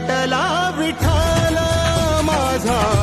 वाटला विठाला माझा